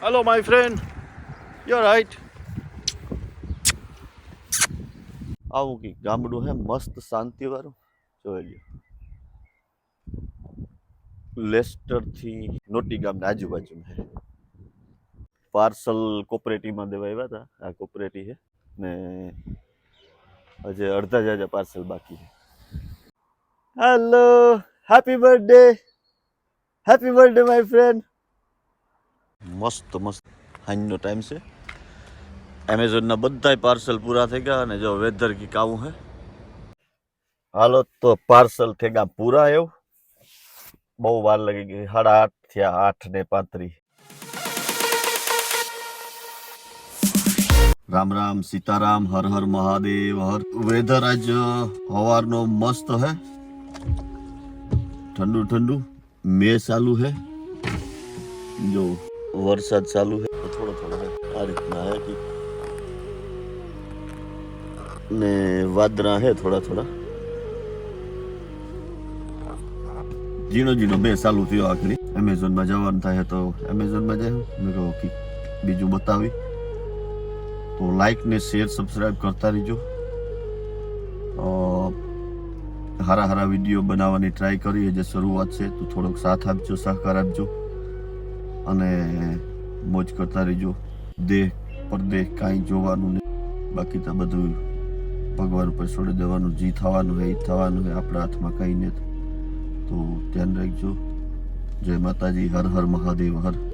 Hello, my friend. You're right. આવું કંઈક ગામડું હે મસ્ત શાંતિવાળું જોઈ લ્યો લેસ્ટરથી નોટી ગામના આજુબાજુમાં હે પાર્સલ કોપરેટિવમાં દેવા આવ્યા હતા આ કોપરેટિવ છે ને હજે અડધા જાજા પાર્સલ બાકી છે hello happy birthday happy birthday my friend મસ્ત મસ્ત હાઈનો ટાઈમ છે એમેઝોનના બધાય પાર્સલ પૂરા થઈ ગયા અને જો વેધર કી કાવું હે હાલો તો પાર્સલ થઈ ગયા પૂરા એવું બહુ વાર લાગી ગઈ સાડા આઠ થયા આઠ ને પાંત્રીસ રામ રામ સીતારામ હર હર મહાદેવ હર વેધર આજ સવારનો મસ્ત હે ઠંડુ ઠંડુ મે ચાલુ હે જો વરસાદ ચાલુ હે તો થોડો થોડો હે આ રીતના હે કે ને વાદરા હે થોડા થોડા ઝીણો ઝીણો બે ચાલુ થયો આખરી એમેઝોનમાં જવાનું થાય તો એમેઝોનમાં જાય મેં કહું કે બીજું બતાવી તો લાઈક ને શેર સબસ્ક્રાઈબ કરતા રહીજો અ, હારા હારા વીડિયો બનાવવાની ટ્રાય કરીએ જે શરૂઆત છે, તો થોડોક સાથ આપજો, સહકાર આપજો. અને મોજ કરતા રહેજો. દેહ પરદેહ કાંઈ જોવાનું નહીં. બાકી તો બધું ભગવાન ઉપર છોડી દેવાનું, જી થવાનું હોય એ થવાનું હોય આપણા હાથમાં કંઈ નથી. તો ધ્યાન રાખજો. જય માતાજી, હર હર મહાદેવ, હર.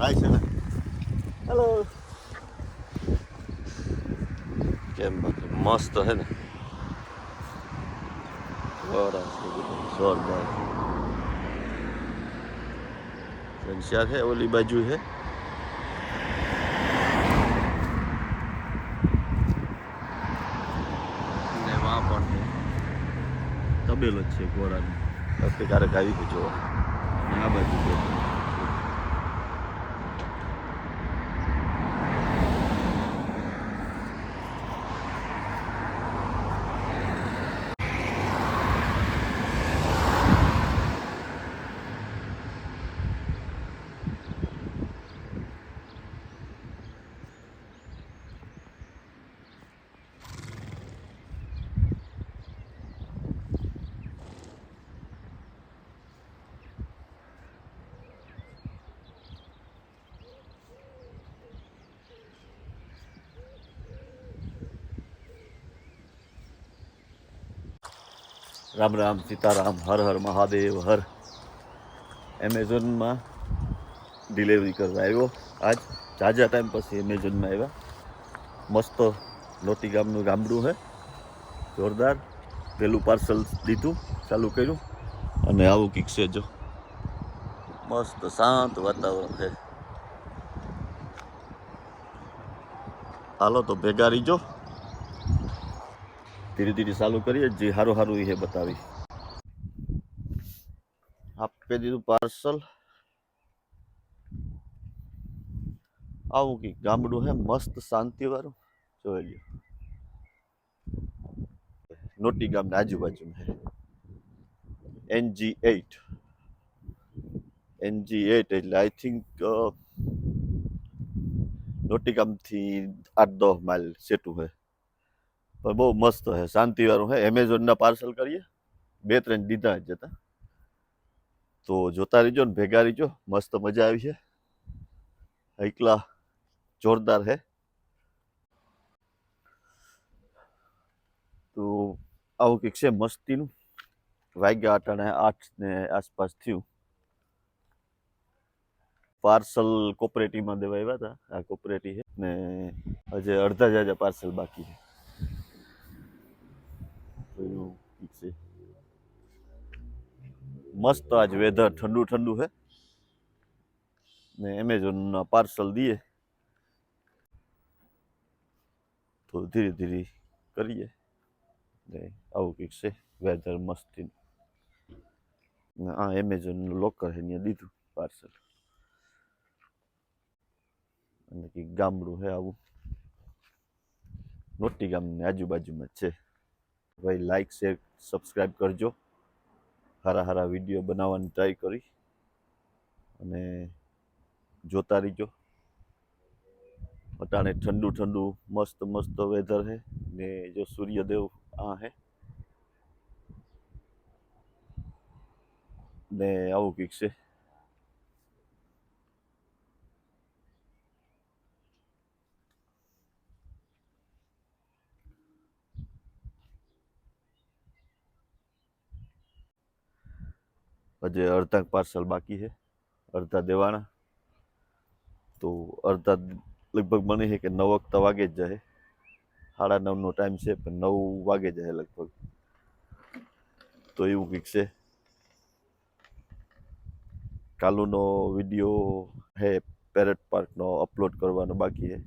Isn't it? Hello. કેમ બાકી મસ્ત હે ને જોરદાર ઘનશ્યામ હે ઓલી બાજુ હે ને તબેલો જ છે ઘોડાની ક્યારેક આવી જોવા અને આ બાજુ રામ રામ સીતારામ, હર હર મહાદેવ, હર. એમેઝોનમાં ડિલિવરી કરવા આવ્યો. આજ ઝાઝા ટાઈમ પછી એમેઝોનમાં આવ્યા. મસ્ત લોટી ગામનું ગામડું છે જોરદાર. પેલું પાર્સલ દીધું, ચાલુ કર્યું. અને આવું કંઈક છે જો. મસ્ત શાંત વાતાવરણ છે હાલો તો ભેગા રહીજો. ધીરે ધીરે ચાલુ કરીએ જે સારું સારું એ બતાવી આપી દીધું પાર્સલ આવું કંઈક ગામડું છે મસ્ત શાંતિવાળું જોઈ લ્યો નોટી ગામના આજુબાજુમાં છે એનજી એઇટ એનજી એટ એટલે આઈ થિંક નોટિકામથી આઠ દસ માઇલ સેટું છે બહુ મસ્ત છે. શાંતિવાળું છે. એમેઝોનના પાર્સલ કરીએ. બે ત્રણ દીધા જ હતા. તો જોતા રહીજો ને, ભેગા રહીજો. મસ્ત મજા આવી છે. એકલા જોરદાર છે. તો આવું કંઈક છે મસ્તીનું. વાગ્યા આઠ અને આઠ ને આસપાસ થયું. પાર્સલ કોપરેટિવમાં દેવા આવ્યા હતા. આ કોપરેટિવ છે ને હજે અડધા જાજા પાર્સલ બાકી છે. એવું કંઈક છે. મસ્ત આજ વેધર ઠંડુ ઠંડુ છે ને એમેઝોનના પાર્સલ દઈએ. તો ધીરે ધીરે કરીએ. ને આવું કંઈક છે વેધર મસ્તી ને આ એમેઝોનનું લોકર હે ત્યાં દીધું પાર્સલ અને કંઈક ગામડું છે આવું. મોટી ગામની આજુબાજુમાં જ છે. ભાઈ લાઈક શેર સબસ્ક્રાઈબ કરજો. સારા સારા વીડિયો બનાવવાની ટ્રાય કરી. અને જોતા રહીજો. અટાણે ઠંડુ ઠંડુ, મસ્ત મસ્ત વેધર હે ને જો સૂર્યદેવ આ હે ને આવું કંઈક છે. હજે અડધા પાર્સલ બાકી છે, અડધા દેવાના. તો અડધા લગભગ મને છે કે નવ વખતા વાગે જ જાય. સાડા નવનો ટાઈમ છે, પણ નવ વાગે જાય લગભગ. તો એવું કંઈક છે. કાલુનો વીડિયો હે, પેરેટ પાર્કનો અપલોડ કરવાનો બાકી છે.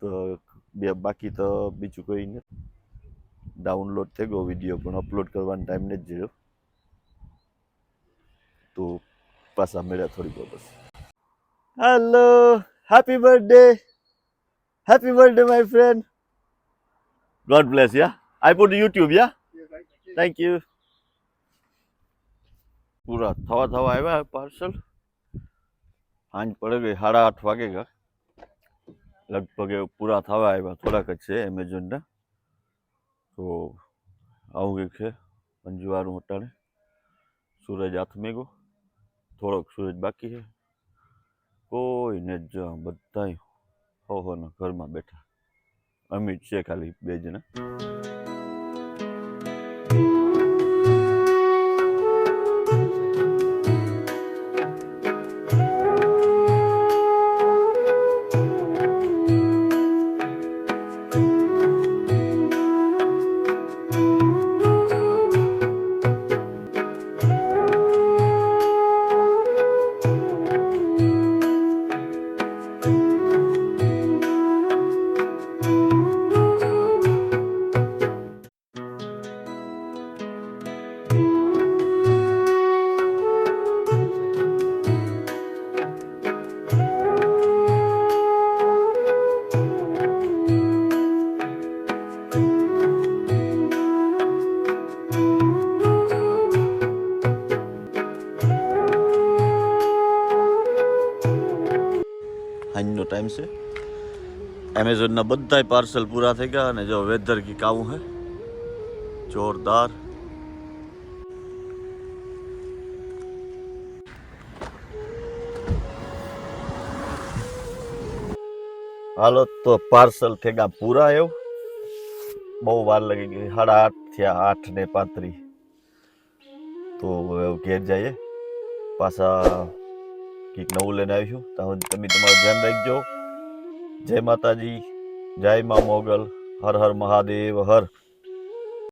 તો બે, બાકી તો બીજું કંઈ નથી. ડાઉનલોડ થઈ ગયો, વીડિયો પણ અપલોડ કરવાનો ટાઈમ નથી જોયો તો પાછા મળ્યા થોડીક વાર પછી. Hello happy birthday happy birthday my friend God bless ya I put YouTube ya thank you પૂરા થવા થવા આવ્યા પાર્સલ સાંજ પડે ગઈ, સાડા આઠ વાગે ગયા લગભગ પૂરા થવા આવ્યા, થોડાક જ છે એમેઝોનના તો આવું કંઈક છે અંજવાળું અટાણે. સૂરજ હાથ ગયો થોડોક સૂરજ બાકી છે કોઈ ને જ બધા હો હો ના ઘરમાં બેઠા અમિત છે ખાલી બે જણા સાંજનો ટાઈમ છે એમેઝોનના બધાય પાર્સલ પૂરા થઈ ગયા અને જો વેધર કંઈક આવું હે જોરદાર હાલો તો પાર્સલ થેગા પૂરા એવું બહુ વાર લાગી ગઈ સાડા આઠ થયા આઠ ને પાંત્રીસ તો હવે ઘેર જઈએ પાછા કંઈક નવું લઈને આવીશું તો તમે તમારું ધ્યાન રાખજો. જય માતાજી, જય મા મોગલ, હર હર મહાદેવ, હર.